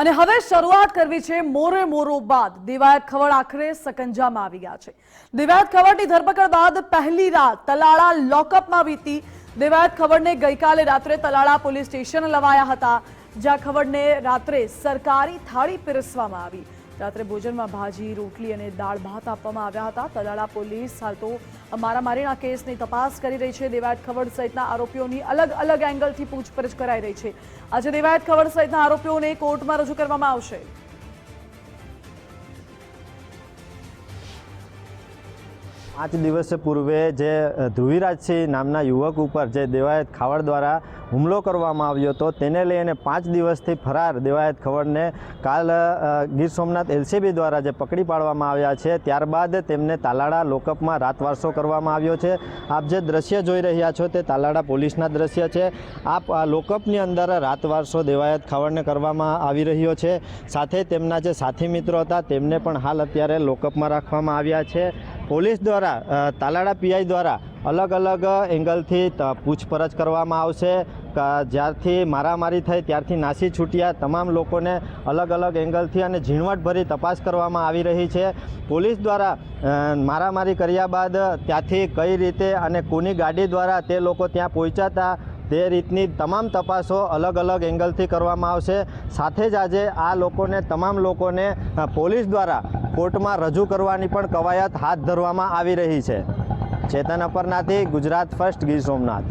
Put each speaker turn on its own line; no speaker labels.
અને હવે શરૂઆત કરવી છે મોરે મોરો બાદ. દિવાયત ખવડ આખરે સકંજામાં આવી ગયા છે. દિવાયત ખવડની ધરપકડ બાદ પહેલી રાત તલાળા લોકઅપમાં વીતી. દિવાયત ખવડને ગઈકાલે રાત્રે તલાળા પોલીસ સ્ટેશન લવાયા હતા, જ્યાં ખવડને રાત્રે સરકારી થાળી પીરસવામાં આવી. રાત્રે ભોજનમાં ભાજી, રોટલી અને દાળ ભાત આપવામાં આવ્યા હતા. તલાળા પોલીસ હાલ તો મારામારીના કેસની તપાસ કરી રહી છે. દેવાયત ખવડ સહિતના આરોપીઓની અલગ અલગ એંગલથી પૂછપરછ કરાઈ રહી છે. આજે દેવાયત ખવડ સહિતના આરોપીઓને કોર્ટમાં રજૂ કરવામાં આવશે.
પાંચ દિવસ પૂર્વે જે ધ્રુવીરાજસિંહ નામના યુવક ઉપર જે દેવાયત ખાવડ દ્વારા હુમલો કરવામાં આવ્યો હતો, તેને લઈને પાંચ દિવસથી ફરાર દેવાયત ખવડને કાલ ગીર સોમનાથ એલસીબી દ્વારા જે પકડી પાડવામાં આવ્યા છે, ત્યારબાદ તેમને તાલાળા લોકઅપમાં રાતવારસો કરવામાં આવ્યો છે. આપ જે દ્રશ્ય જોઈ રહ્યા છો તે તાલાળા પોલીસના દ્રશ્ય છે. આપ આ લોકઅપની અંદર રાતવારસો દેવાયત ખાવડને કરવામાં આવી રહ્યો છે. સાથે તેમના જે સાથી મિત્રો હતા, તેમને પણ હાલ અત્યારે લોકઅપમાં રાખવામાં આવ્યા છે. પોલીસ દ્વારા તાલાડા પીઆઈ દ્વારા અલગ અલગ એંગલથી પૂછપરછ કરવામાં આવશે. જ્યારથી મારામારી થઈ ત્યારથી નાસી છૂટ્યા. તમામ લોકોને અલગ અલગ એંગલથી અને ઝીણવટભરી તપાસ કરવામાં આવી રહી છે. પોલીસ દ્વારા મારામારી કર્યા બાદ ત્યાંથી કઈ રીતે અને કોની ગાડી દ્વારા તે લોકો ત્યાં પહોંચ્યા તે રીતની તમામ તપાસો અલગ અલગ એંગલથી કરવામાં આવશે. સાથે જ આજે આ લોકોને, તમામ લોકોને પોલીસ દ્વારા કોર્ટમાં રજૂ કરવાની પણ કવાયત હાથ ધરવામાં આવી રહી છે. ચેતન અપરનાથી ગુજરાત ફર્સ્ટ ગીર સોમનાથ.